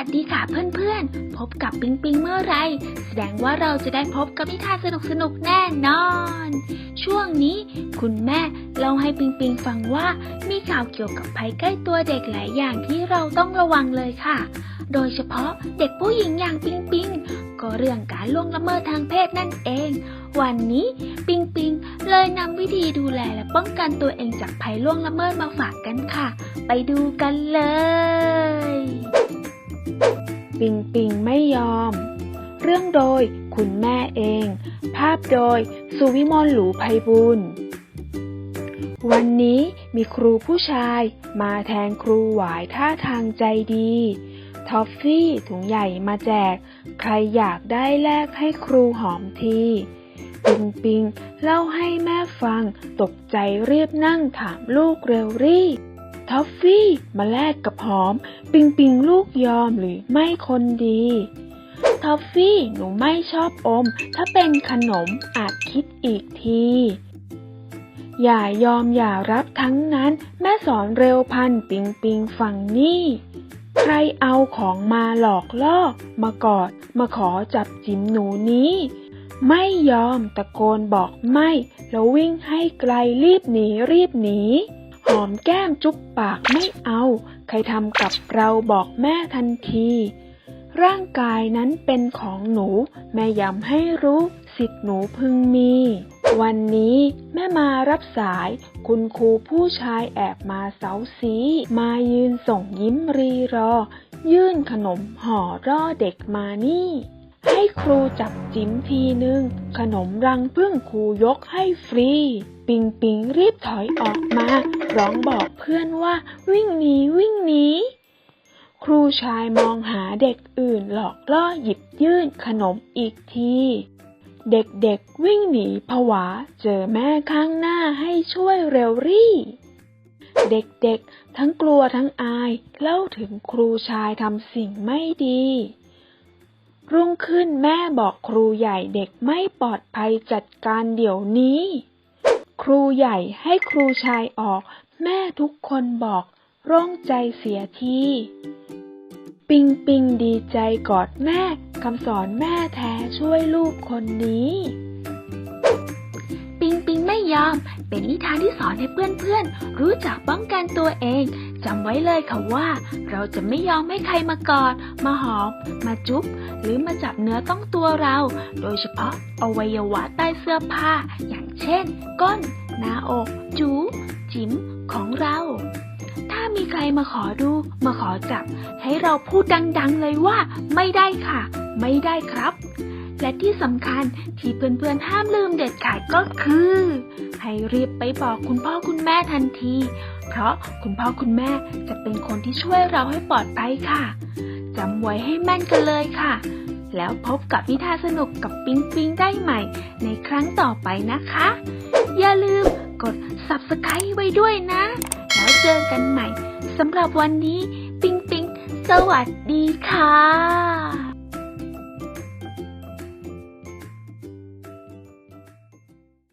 วัสดีค่ะเพื่อนๆ พบกับปิงปิงเมื่อไร แสดงว่าเราจะได้พบกับนิทานสนุกๆ แน่นอน ช่วงนี้คุณแม่เล่าให้ปิงปิงฟังว่ามีข่าวเกี่ยวกับภัยใกล้ตัวเด็กหลายอย่างที่เราต้องระวังเลยค่ะ โดยเฉพาะเด็กผู้หญิงอย่างปิงปิงก็เรื่องการล่วงละเมิดทางเพศนั่นเอง วันนี้ปิงปิงเลยนำวิธีดูแลและป้องกันตัวเองจากภัยล่วงละเมิดมาฝากกันค่ะ ไปดูกันเลย ปิงปิงไม่ยอม เรื่องโดยคุณแม่เอง ภาพโดย สุวิมลหลูไพบุญวันนี้มีครูผู้ชายมาแทนครูหวายท่าทางใจดีทอฟฟี่ถุงใหญ่มาแจก ใครอยากได้แลกให้ครูหอมทีปิงปิงเล่าให้แม่ฟังตกใจรีบนั่งถามลูกเร็วรีบ ทอฟฟี่มาแลกกับหอม ปิงปิงลูกยอมหรือไม่คนดีทอฟฟี่หนูไม่ชอบอม ถ้าเป็นขนมอาจคิดอีกที อย่ายอมอย่ารับทั้งนั้น แม่สอนเร็วพันปิงปิงฟังนี่ใครเอาของมาหลอกล่อมากอด มาขอจับจิ๋มหนูนี้ ไม่ยอมตะโกนบอกไม่ แล้ววิ่งให้ไกลรีบหนีรีบหนี หอมแก้มจุ๊บปากไม่เอา ใครทำกับเราบอกแม่ทันที ร่างกายนั้นเป็นของหนู แม่ย้ำให้รู้สิทธิ์หนูพึงมี วันนี้แม่มารับสาย คุณครูผู้ชายแอบมาเสาสี มายืนส่งยิ้มรีรอ ยื่นขนมห่อร่อเด็กมานี่ ให้ครูจับจิ้มทีนึง ขนมรังพึ่งครูยกให้ฟรี ปิงปิงรีบถอยออกมา ร้องบอกเพื่อนว่าวิ่งหนีวิ่งหนีครูชายมองหาเด็กอื่นหลอกล่อหยิบยื่นขนมอีกที เด็กๆวิ่งหนีผวาเจอแม่ข้างหน้าให้ช่วยเร็วรี่ เด็กๆทั้งกลัวทั้งอาย เล่าถึงครูชายทำสิ่งไม่ดี รุ่งขึ้นแม่บอกครูใหญ่เด็กไม่ปลอดภัยจัดการเดี๋ยวนี้ ครูใหญ่ให้ครูชายออก แม่ทุกคนบอก ร่องใจเสียทีปิงปิงดีใจกอดแม่คำสอนแม่แท้ช่วยลูกคนนี้ ยอม เป็นนิทานที่สอนให้เพื่อนๆ รู้จักป้องกันตัวเองจำไว้เลยค่ะว่า เราจะไม่ยอมให้ใครมากอด มาหอม มาจุ๊บ หรือมาจับเนื้อต้องตัวเรา โดยเฉพาะอวัยวะใต้เสื้อผ้า อย่างเช่น ก้น หน้าอก จู จิ๋ม ของเรา ถ้ามีใครมาขอดู มาขอจับ ให้เราพูดดังๆเลยว่า ไม่ได้ค่ะ ไม่ได้ครับ และที่สำคัญที่เพื่อนๆห้ามลืมเด็ดขาดก็คือ ให้รีบไปบอกคุณพ่อคุณแม่ทันที เพราะคุณพ่อคุณแม่จะเป็นคนที่ช่วยเราให้ปลอดภัยค่ะจำไว้ให้แม่นกันเลยค่ะ แล้วพบกับนิทานสนุกกับปิงปิงได้ใหม่ ในครั้งต่อไปนะคะ อย่าลืมกด subscribe ไว้ด้วยนะ แล้วเจอกันใหม่สำหรับวันนี้ ปิงปิงสวัสดีค่ะ